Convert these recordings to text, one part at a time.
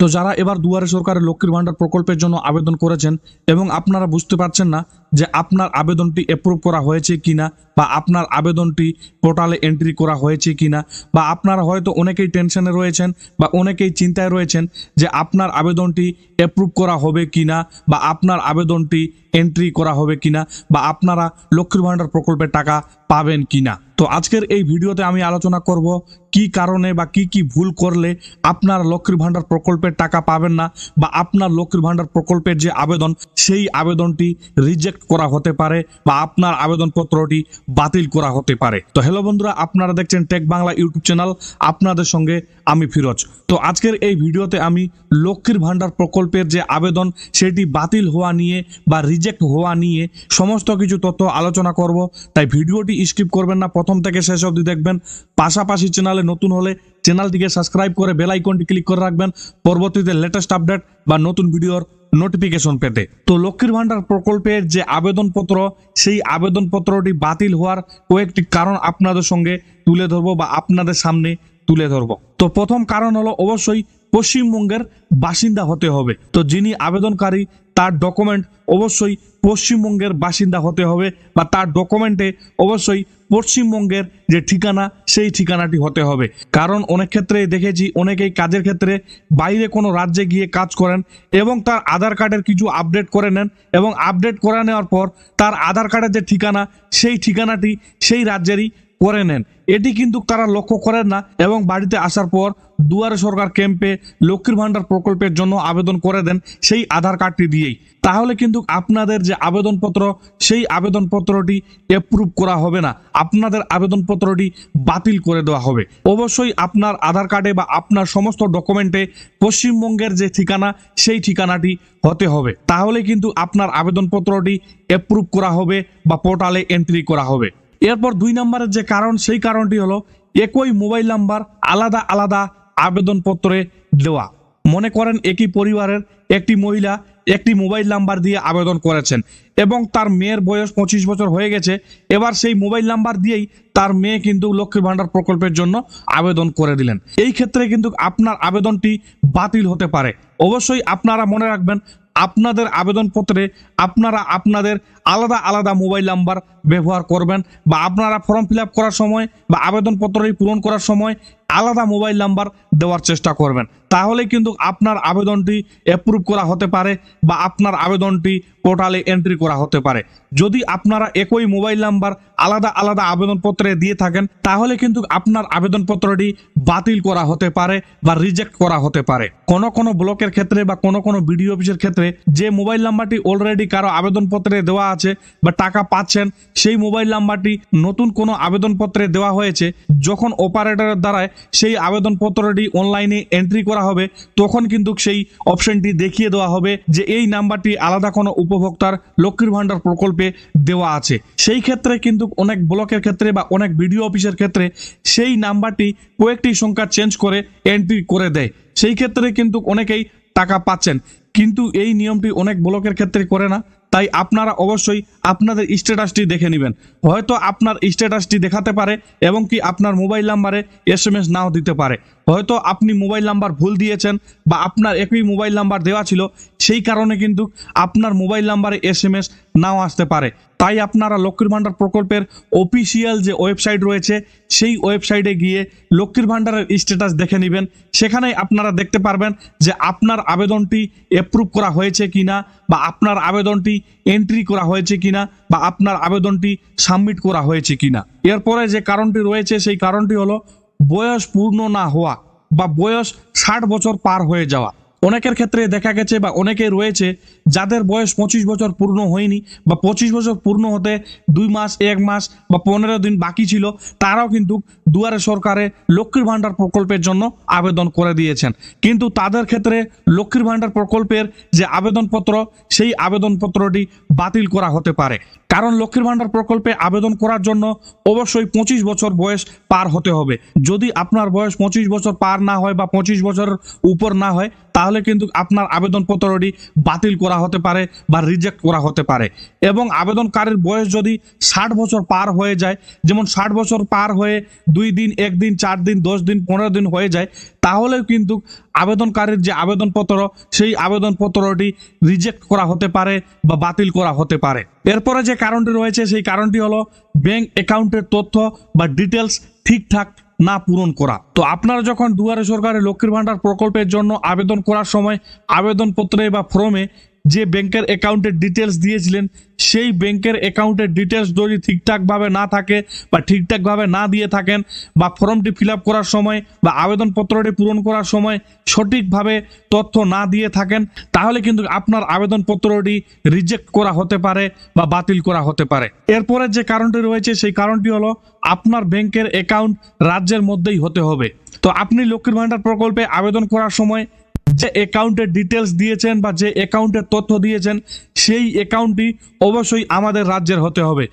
তো যারা এবার দুয়ারে সরকারের লক্ষ্মীর ভাণ্ডার প্রকল্পের জন্য আবেদন করেছেন এবং আপনারা বুঝতে পারছেন না যে আপনার আবেদনটি অ্যাপ্রুভ করা হয়েছে কিনা বা আপনার আবেদনটি পোর্টালে এন্ট্রি করা হয়েছে কিনা বা আপনারা হয়তো অনেকেই টেনশনে রয়েছেন বা অনেকেই চিন্তায় রয়েছেন যে আপনার আবেদনটি অ্যাপ্রুভ করা হবে কিনা বা আপনার আবেদনটি এন্ট্রি করা হবে কিনা বা আপনারা লক্ষ্মীর ভান্ডার প্রকল্পের টাকা পাবেন কিনা। তো আজকের এই ভিডিওতে আমি আলোচনা করব কি কারণে বা কি কি ভুল করলে আপনার লক্ষ্মীর ভান্ডার প্রকল্পের টাকা পাবেন না বা আপনার লক্ষ্মীর ভান্ডার প্রকল্পের যে আবেদন, সেই আবেদনটি রিজেক্ট করা হতে পারে বা আপনার আবেদনপত্রটি বাতিল করা হতে পারে। তো হ্যালো বন্ধুরা, আপনারা দেখছেন টেক বাংলা ইউটিউব চ্যানেল আপনাদের সঙ্গে আমি ফিরোজ। তো আজকের এই ভিডিওতে আমি লক্ষ্মীর ভান্ডার প্রকল্পের যে আবেদন, সেটি বাতিল হওয়া নিয়ে বা রিজেক্ট হওয়া নিয়ে সমস্ত কিছু তথ্য আলোচনা করব। তাই ভিডিওটি স্কিপ করবেন না, প্রথম থেকে শেষ অবধি দেখবেন। পাশাপাশি চ্যানেলে নতুন হলে চ্যানেলটিকে সাবস্ক্রাইব করে বেল আইকনটি ক্লিক করে রাখবেন। পরবর্তীতে লেটেস্ট আপডেট বা নতুন ভিডিওর নোটিফিকেশন পেতে। তো লক্ষ্মীর ভান্ডার প্রকল্পের যে আবেদনপত্র, সেই আবেদনপত্রটি বাতিল হওয়ার কয়েকটি কারণ আপনাদের সঙ্গে তুলে ধরবো বা আপনাদের সামনে তুলে ধরবো। তো প্রথম কারণ হলো অবশ্যই পশ্চিমবঙ্গের বাসিন্দা হতে হবে। তো যিনি আবেদনকারী, তার ডকুমেন্ট অবশ্যই পশ্চিমবঙ্গের বাসিন্দা হতে হবে বা তার ডকুমেন্টে অবশ্যই পশ্চিমবঙ্গের যে ঠিকানা, সেই ঠিকানাটি হতে হবে। কারণ অনেক ক্ষেত্রে দেখেছি, অনেকেই কাজের ক্ষেত্রে বাইরে কোনো রাজ্যে গিয়ে কাজ করেন এবং তার আধার কার্ডের কিছু আপডেট করে নেন এবং আপডেট করে নেওয়ার পর তার আধার কার্ডের যে ঠিকানা, সেই ঠিকানাটি সেই রাজ্যেরই করে নেন। এটি কিন্তু তারা লক্ষ্য করেন না এবং বাড়িতে আসার পর দুয়ারে সরকার ক্যাম্পে লক্ষ্মীর ভান্ডার প্রকল্পের জন্য আবেদন করে দেন সেই আধার কার্ডটি দিয়েই। তাহলে কিন্তু আপনাদের যে আবেদনপত্র, সেই আবেদনপত্রটি অ্যাপ্রুভ করা হবে না। আপনাদের আবেদনপত্রটি বাতিল করে দেওয়া হবে। অবশ্যই আপনার আধার কার্ডে বা আপনার সমস্ত ডকুমেন্টে পশ্চিমবঙ্গের যে ঠিকানা, সেই ঠিকানাটি হতে হবে। তাহলে কিন্তু আপনার আবেদনপত্রটি অ্যাপ্রুভ করা হবে বা পোর্টালে এন্ট্রি করা হবে। এরপর দুই নম্বরের যে কারণ, সেই কারণটি হলো একই মোবাইল নাম্বার আলাদা আলাদা আবেদনপত্রে দেওয়া। মনে করেন একই পরিবারের একটি মহিলা একটি মোবাইল নাম্বার দিয়ে আবেদন করেছেন এবং তার মেয়ের বয়স পঁচিশ বছর হয়ে গেছে। এবার সেই মোবাইল নাম্বার দিয়েই তার মেয়ে কিন্তু লক্ষ্মীর ভান্ডার প্রকল্পের জন্য আবেদন করে দিলেন। এই ক্ষেত্রে কিন্তু আপনার আবেদনটি বাতিল হতে পারে। অবশ্যই আপনারা মনে রাখবেন, আপনাদের আবেদনপত্রে আপনারা আপনাদের আলাদা আলাদা মোবাইল নাম্বার ব্যবহার করবেন বা আপনারা ফর্ম ফিল করার সময় বা আবেদনপত্রটি পূরণ করার সময় আলাদা মোবাইল নাম্বার দেওয়ার চেষ্টা করবেন। তাহলে কিন্তু আপনার আবেদনটি অ্যাপ্রুভ করা হতে পারে বা আপনার আবেদনটি পোর্টালে এন্ট্রি করা হতে পারে। যদি আপনারা একই মোবাইল নাম্বার আলাদা আলাদা আবেদনপত্রে দিয়ে থাকেন, তাহলে কিন্তু আপনার আবেদনপত্রটি বাতিল করা হতে পারে বা রিজেক্ট করা হতে পারে। কোন কোন ব্লকের ক্ষেত্রে বা কোন কোন বিডিও অফিসের ক্ষেত্রে যে মোবাইল নাম্বারটি অলরেডি কারও আবেদনপত্রে দেওয়া আছে বা টাকা পাচ্ছেন, সেই মোবাইল নাম্বারটি নতুন কোনো আবেদনপত্রে দেওয়া হয়েছে। যখন অপারেটরের দ্বারায় সেই আবেদনপত্রটি অনলাইনে এন্ট্রি করা হবে, তখন কিন্তু সেই অপশনটি দেখিয়ে দেওয়া হবে যে এই নাম্বারটি আলাদা কোনো উপভোক্তার লক্ষ্মীর ভাণ্ডার প্রকল্পে দেওয়া আছে। সেই ক্ষেত্রে কিন্তু অনেক ব্লকের ক্ষেত্রে বা অনেক বিডিও অফিসের ক্ষেত্রে সেই নাম্বারটি কয়েকটি সংখ্যা চেঞ্জ করে এন্ট্রি করে দেয়। সেই ক্ষেত্রে কিন্তু অনেকেই টাকা পাচ্ছেন। কিন্তু এই নিয়মটি অনেক ব্লকের ক্ষেত্রে করে না। তাই আপনারা অবশ্যই আপনাদের স্ট্যাটাসটি দেখে নেবেন। হয়তো আপনার স্ট্যাটাসটি দেখাতে পারে এবং কি আপনার মোবাইল নাম্বারে এস এম এস নাও দিতে পারে। হয়তো আপনি মোবাইল নাম্বার ভুল দিয়েছেন বা আপনার একই মোবাইল নাম্বার দেওয়া ছিল, সেই কারণে কিন্তু আপনার মোবাইল নাম্বারে এস এম এস নাও আসতে পারে। তাই আপনারা লক্ষ্মীর ভান্ডার প্রকল্পের অফিসিয়াল যে ওয়েবসাইট রয়েছে, সেই ওয়েবসাইটে গিয়ে লক্ষ্মীর ভান্ডারের স্ট্যাটাস দেখে নেবেন। সেখানেই আপনারা দেখতে পারবেন যে আপনার আবেদনটি অ্যাপ্রুভ করা হয়েছে কিনা বা আপনার আবেদনটি এন্ট্রি করা হয়েছে কিনা বা আপনার আবেদনটি সাবমিট করা হয়েছে কিনা। এরপরে যে কারণটি রয়েছে, সেই কারণটি হলো বয়স পূর্ণ না হওয়া বা বয়স ষাট বছর পার হয়ে যাওয়া। অনেকের ক্ষেত্রে দেখা গেছে বা অনেকে রয়েছে যাদের বয়স পঁচিশ বছর পূর্ণ হয়নি বা পঁচিশ বছর পূর্ণ হতে দুই মাস, এক মাস বা পনেরো দিন বাকি ছিল, তারাও কিন্তু দুয়ারে সরকারে লক্ষ্মীর ভাণ্ডার প্রকল্পের জন্য আবেদন করে দিয়েছেন। কিন্তু তাদের ক্ষেত্রে লক্ষ্মীর ভান্ডার প্রকল্পের যে আবেদনপত্র, সেই আবেদনপত্রটি বাতিল করা হতে পারে। কারণ লক্ষ্মীর ভান্ডার প্রকল্পে আবেদন করার জন্য অবশ্যই পঁচিশ বছর বয়স পার হতে হবে। যদি আপনার বয়স পঁচিশ বছর পার না হয় বা পঁচিশ বছর উপর না হয়, তাহলে কিন্তু আপনার আবেদনপত্রটি বাতিল করা হতে পারে বা রিজেক্ট করা হতে পারে। এবং আবেদনকারীর বয়স যদি ষাট বছর পার হয়ে যায়, যেমন ষাট বছর পার হয়ে দুই দিন একদিন চার দিন, দশ দিন, পনেরো দিন হয়ে যায় তাহলেও কিন্তু আবেদনকারীর যে আবেদনপত্র, সেই আবেদনপত্রটি রিজেক্ট করা হতে পারে বা বাতিল করা হতে পারে। এরপরে যে কারণটি রয়েছে, সেই কারণটি হলো ব্যাংক অ্যাকাউন্টের তথ্য বা ডিটেলস ঠিকঠাক না পূরণ করা। তো আপনারা যখন দুয়ারে সরকারের লক্ষ্মীর ভাণ্ডার প্রকল্পের জন্য আবেদন করার সময় আবেদনপত্রে বা ফর্মে যে ব্যাংকের অ্যাকাউন্টের ডিটেলস দিয়েছিলেন, সেই ব্যাংকের অ্যাকাউন্টের ডিটেলস যদি ঠিকঠাকভাবে না থাকে বা ঠিকঠাকভাবে না দিয়ে থাকেন বা ফর্মটি ফিল করার সময় বা আবেদনপত্রটি পূরণ করার সময় সঠিকভাবে তথ্য না দিয়ে থাকেন, তাহলে কিন্তু আপনার আবেদনপত্রটি রিজেক্ট করা হতে পারে বা বাতিল করা হতে পারে। এরপরে যে কারণটি রয়েছে, সেই কারণটি হলো আপনার ব্যাংকের অ্যাকাউন্ট রাজ্যের মধ্যেই হতে হবে। তো আপনি লক্ষ্মীর ভান্ডার প্রকল্পে আবেদন করার সময় যে অ্যাকাউন্টের ডিটেলস দিয়েছেন বা যে অ্যাকাউন্টের তথ্য দিয়েছেন, সেই অ্যাকাউন্টটি অবশ্যই আমাদের রাজ্যের হতে হবে।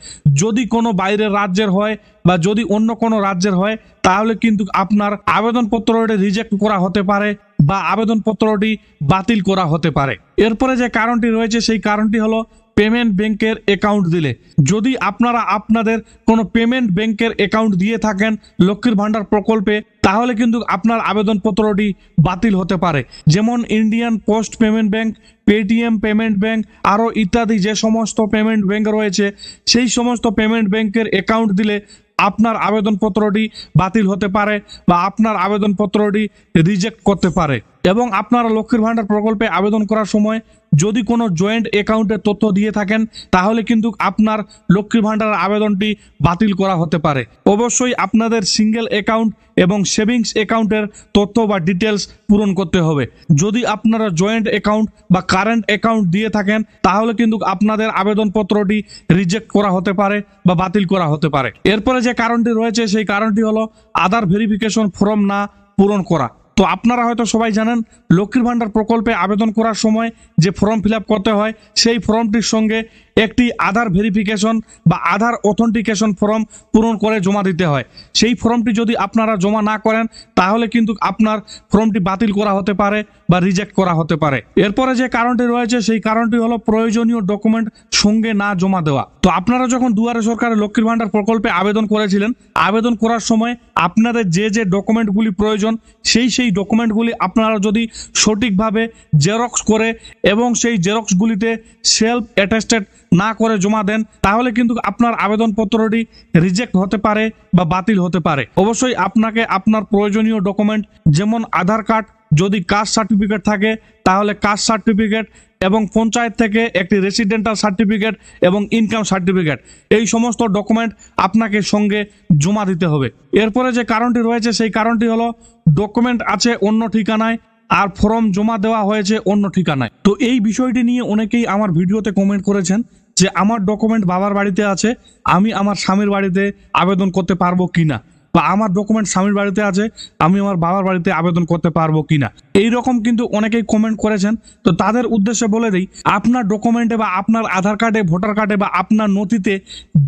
যদি কোনো বাইরের রাজ্যের হয় বা যদি অন্য কোনো রাজ্যের হয়, তাহলে কিন্তু আপনার আবেদনপত্রটি রিজেক্ট করা হতে পারে বা আবেদনপত্রটি বাতিল করা হতে পারে। এরপরে যে কারণটি রয়েছে, সেই কারণটি হলো পেমেন্ট ব্যাংকের অ্যাকাউন্ট দিলে। যদি আপনারা আপনাদের কোনো পেমেন্ট ব্যাংকের অ্যাকাউন্ট দিয়ে থাকেন লক্ষ্মীর ভান্ডার প্রকল্পে, তাহলে কিন্তু আপনার আবেদনপত্রটি বাতিল হতে পারে। যেমন Indian post payment bank Paytm payment bank আরও ইত্যাদি যে সমস্ত পেমেন্ট ব্যাংক রয়েছে, সেই সমস্ত পেমেন্ট ব্যাংকের অ্যাকাউন্ট দিলে আপনার আবেদনপত্রটি বাতিল হতে পারে বা আপনার আবেদনপত্রটি রিজেক্ট করতে পারে। এবং আপনারা লক্ষ্মীর ভান্ডার প্রকল্পে আবেদন করার সময় যদি কোনো জয়েন্ট অ্যাকাউন্টের তথ্য দিয়ে থাকেন, তাহলে কিন্তু আপনার লক্ষ্মীর ভান্ডারের আবেদনটি বাতিল করা হতে পারে। অবশ্যই আপনাদের সিঙ্গেল অ্যাকাউন্ট এবং সেভিংস অ্যাকাউন্টের তথ্য বা ডিটেলস পূরণ করতে হবে। যদি আপনারা জয়েন্ট অ্যাকাউন্ট বা কারেন্ট অ্যাকাউন্ট দিয়ে থাকেন, তাহলে কিন্তু আপনাদের আবেদনপত্রটি রিজেক্ট করা হতে পারে বা বাতিল করা হতে পারে। এরপরে যে কারণটি রয়েছে, সেই কারণটি হলো আধার ভেরিফিকেশন ফর্ম না পূরণ করা। তো আপনারা হয়তো সবাই জানেন, লক্ষ্মীর ভাণ্ডার প্রকল্পে আবেদন করার সময় যে ফর্ম ফিল করতে হয়, সেই ফর্মটির সঙ্গে একটি আধার ভেরিফিকেশন বা আধার অথেন্টিকেশন ফর্ম পূরণ করে জমা দিতে হয়। সেই ফর্মটি যদি আপনারা জমা না করেন, তাহলে কিন্তু আপনার ফর্মটি বাতিল করা হতে পারে বা রিজেক্ট করা হতে পারে। এরপরে যে কারণটি রয়েছে, সেই কারণটি হলো প্রয়োজনীয় ডকুমেন্ট সঙ্গে না জমা দেওয়া। তো আপনারা যখন দুয়ারে সরকারের লক্ষ্মীর ভান্ডার প্রকল্পে আবেদন করেছিলেন, আবেদন করার সময় আপনাদের যে যে ডকুমেন্টগুলি প্রয়োজন, সেই সেই ডকুমেন্টগুলি আপনারা যদি সঠিকভাবে জেরক্স করে এবং সেই জেরক্সগুলিতে সেলফ অ্যাটেস্টেড না করে জমা দেন, তাহলে কিন্তু আপনার আবেদনপত্রটি রিজেক্ট হতে পারে বা বাতিল হতে পারে। অবশ্যই আপনাকে আপনার প্রয়োজনীয় ডকুমেন্ট যেমন আধার কার্ড, যদি কাস্ট সার্টিফিকেট থাকে, তাহলে কাস্ট সার্টিফিকেট এবং পঞ্চায়েত থেকে একটি রেসিডেন্টাল সার্টিফিকেট এবং ইনকাম সার্টিফিকেট। এই সমস্ত ডকুমেন্ট আপনাকে সঙ্গে জমা দিতে হবে। এরপরে যে কারণটি রয়েছে, সেই কারণটি হলো ডকুমেন্ট আছে অন্য ঠিকানায় আর ফর্ম জমা দেওয়া হয়েছে অন্য ঠিকানায়। তো এই বিষয়টি নিয়ে অনেকেই আমার ভিডিওতে কমেন্ট করেছেন যে আমার ডকুমেন্ট বাবার বাড়িতে আছে আমি আমার স্বামীর বাড়িতে আবেদন করতে পারব কিনা। বা আমার ডকুমেন্ট স্বামীর বাড়িতে আছে, আমি আমার বাবার বাড়িতে আবেদন করতে পারব কিনা? এই রকম কিন্তু অনেকেই কমেন্ট করেছেন। তো তাদের উদ্দেশ্যে বলে দিই, আপনার ডকুমেন্টে বা আপনার আধার কার্ডে ভোটার কার্ডে বা আপনার নথিতে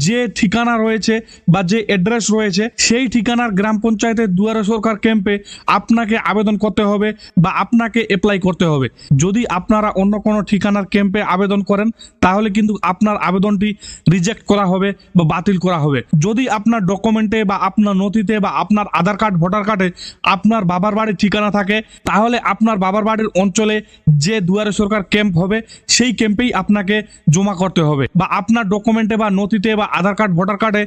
যে ঠিকানা রয়েছে বা যে অ্যাড্রেস রয়েছে, সেই ঠিকানার গ্রাম পঞ্চায়েতের দুয়ারে সরকার ক্যাম্পে আপনাকে আবেদন করতে হবে বা আপনাকে অ্যাপ্লাই করতে হবে। যদি আপনারা অন্য কোনো ঠিকানার ক্যাম্পে আবেদন করেন, তাহলে কিন্তু আপনার আবেদনটি রিজেক্ট করা হবে বা বাতিল করা হবে। যদি আপনার ডকুমেন্টে বা আপনার নথিতে বা আপনার আধার কার্ড, ভোটার কার্ডে আপনার বাবার বাড়ির ঠিকানা থাকে, তাহলে আপনার বাবার বাড়ির অঞ্চলে যে দুয়ারে সরকার ক্যাম্প হবে, সেই ক্যাম্পেই আপনাকে জমা করতে হবে। বা আপনার ডকুমেন্টে বা নথিতে বা আধার কার্ড, ভোটার কার্ডে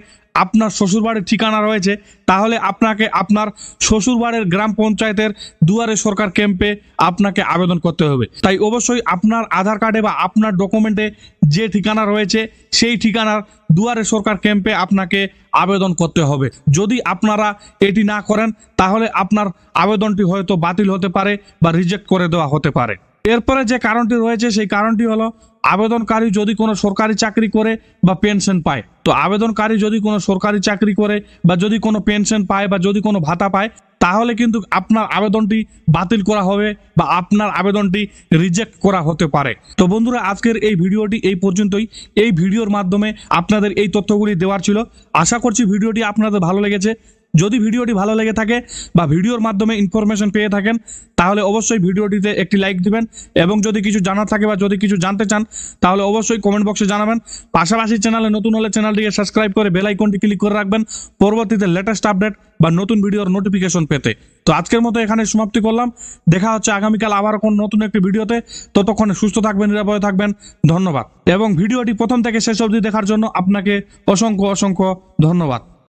আপনার শ্বশুরবাড়ির ঠিকানা রয়েছে, তাহলে আপনাকে আপনার শ্বশুরবাড়ির গ্রাম পঞ্চায়েতের দুয়ারে সরকার ক্যাম্পে আপনাকে আবেদন করতে হবে। তাই অবশ্যই আপনার আধার কার্ডে বা আপনার ডকুমেন্টে যে ঠিকানা রয়েছে, সেই ঠিকানার দুয়ারে সরকার ক্যাম্পে আপনাকে আবেদন করতে হবে। যদি আপনারা এটি না করেন, তাহলে আপনার আবেদনটি হয়তো বাতিল হতে পারে বা রিজেক্ট করে দেওয়া হতে পারে। এরপরে যে কারণটি রয়েছে, সেই কারণটি হলো আবেদনকারী যদি কোনো সরকারি চাকরি করে বা পেনশন পায়, তো আবেদনকারী যদি কোনো সরকারি চাকরি করে বা যদি কোনো পেনশন পায় বা যদি কোনো ভাতা পায়, তাহলে কিন্তু আপনার আবেদনটি বাতিল করা হবে বা আপনার আবেদনটি রিজেক্ট করা হতে পারে। তো বন্ধুরা, আজকের এই ভিডিওটি এই পর্যন্তই। এই ভিডিওর মাধ্যমে আপনাদের এই তথ্যগুলি দেওয়ার ছিল। আশা করছি ভিডিওটি আপনাদের ভালো লেগেছে। যদি ভিডিওটি ভালো লেগে থাকে বা ভিডিওর মাধ্যমে ইনফরমেশন পেয়ে থাকেন, তাহলে অবশ্যই ভিডিওটিতে একটি লাইক দিবেন এবং যদি কিছু জানার থাকে বা যদি কিছু জানতে চান, তাহলে অবশ্যই কমেন্ট বক্সে জানাবেন। পাশাপাশি চ্যানেলে নতুন হলে চ্যানেলটিকে সাবস্ক্রাইব করে বেল আইকনটি ক্লিক করে রাখবেন পরবর্তীতে লেটেস্ট আপডেট বা নতুন ভিডিওর নোটিফিকেশন পেতে। তো আজকের মতো এখানে সমাপ্তি করলাম। দেখা হচ্ছে আগামীকাল আবার কোন নতুন একটি ভিডিওতে। ততক্ষণে সুস্থ থাকবেন, নিরাপদে থাকবেন। ধন্যবাদ। এবং ভিডিওটি প্রথম থেকে শেষ অবধি দেখার জন্য আপনাকে অসংখ্য অসংখ্য ধন্যবাদ।